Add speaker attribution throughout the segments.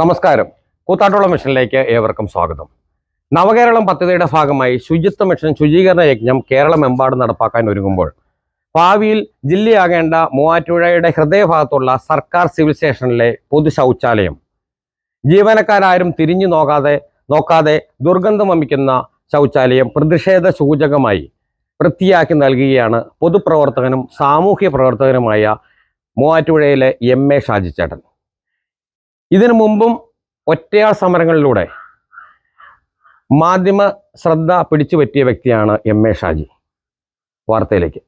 Speaker 1: നമസ്കാരം. കൂത്താട്ടുള്ള മിഷനിലേക്ക് ഏവർക്കും സ്വാഗതം. നവകേരളം പദ്ധതിയുടെ ഭാഗമായി ശുചിത്വ മിഷൻ ശുചീകരണ യജ്ഞം കേരളമെമ്പാടും നടപ്പാക്കാൻ ഒരുങ്ങുമ്പോൾ ഭാവിയിൽ ജില്ലയാകേണ്ട മൂവാറ്റുപുഴയുടെ ഹൃദയഭാഗത്തുള്ള സർക്കാർ സിവിൽ സ്റ്റേഷനിലെ പൊതു ശൗചാലയം. ജീവനക്കാരാരും തിരിഞ്ഞു നോക്കാതെ നോക്കാതെ ദുർഗന്ധം വമിക്കുന്ന ശൗചാലയം പ്രതിഷേധ സൂചകമായി വൃത്തിയാക്കി നൽകുകയാണ് പൊതുപ്രവർത്തകനും സാമൂഹ്യ പ്രവർത്തകനുമായ മൂവാറ്റുപുഴയിലെ എം എ ഷാജിച്ചേട്ടൻ. ഇതിനു മുമ്പും ഒറ്റയാൾ സമരങ്ങളിലൂടെ മാധ്യമ ശ്രദ്ധ പിടിച്ചു പറ്റിയ വ്യക്തിയാണ് എം എ ഷാജി. വാർത്തയിലേക്ക്.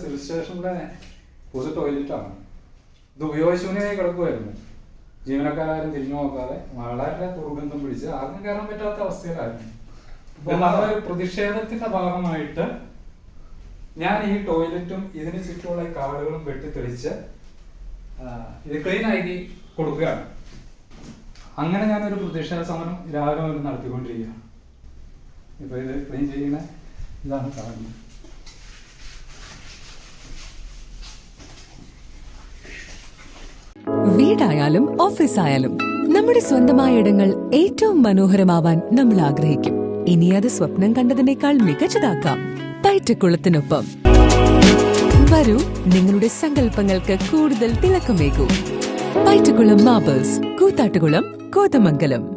Speaker 2: സിവിൽ സ്റ്റേഷനിലെ പൊതു ടോയ്ലറ്റാണ് ഇത് ഉപയോഗശൂന്യമായി കിടക്കുമായിരുന്നു ജീവനക്കാരും തിരിഞ്ഞു നോക്കാതെ വളരെ ദുർഗന്ധം പിടിച്ച് ആർക്കും കയറാൻ പറ്റാത്ത അവസ്ഥയിലായിരുന്നു. ഒരു പ്രതിഷേധത്തിന്റെ ഭാഗമായിട്ട് ഞാൻ ഈ ടോയ്ലറ്റും ഇതിന് ചുറ്റുമുള്ള കാടുകളും വെട്ടിത്തെളിച്ച് തെളിച്ച് ഇത് ക്ലീൻ ആക്കി കൊടുക്കുകയാണ്. അങ്ങനെ ഞാനൊരു പ്രതിഷേധ സമരം രാവിലെ മുതൽ നടത്തിക്കൊണ്ടിരിക്കുകയാണ്. ഇപ്പൊ ഇത് ക്ലീൻ ചെയ്യുന്ന ഇതാണ് കാണുന്നത്
Speaker 3: വീടായാലും ഓഫീസായാലും നമ്മുടെ സ്വന്തമായ ഇടങ്ങൾ ഏറ്റവും മനോഹരമാവാൻ നമ്മൾ ആഗ്രഹിക്കും. ഇനി അത് സ്വപ്നം കണ്ടതിനേക്കാൾ മികച്ചതാക്കാം പയറ്റക്കുളത്തിനൊപ്പം വരൂ നിങ്ങളുടെ സങ്കല്പങ്ങൾക്ക് കൂടുതൽ തിളക്കമേകൂ. പയറ്റക്കുളം മാബേഴ്സ് കൂത്താട്ടുകുളം കോതമംഗലം.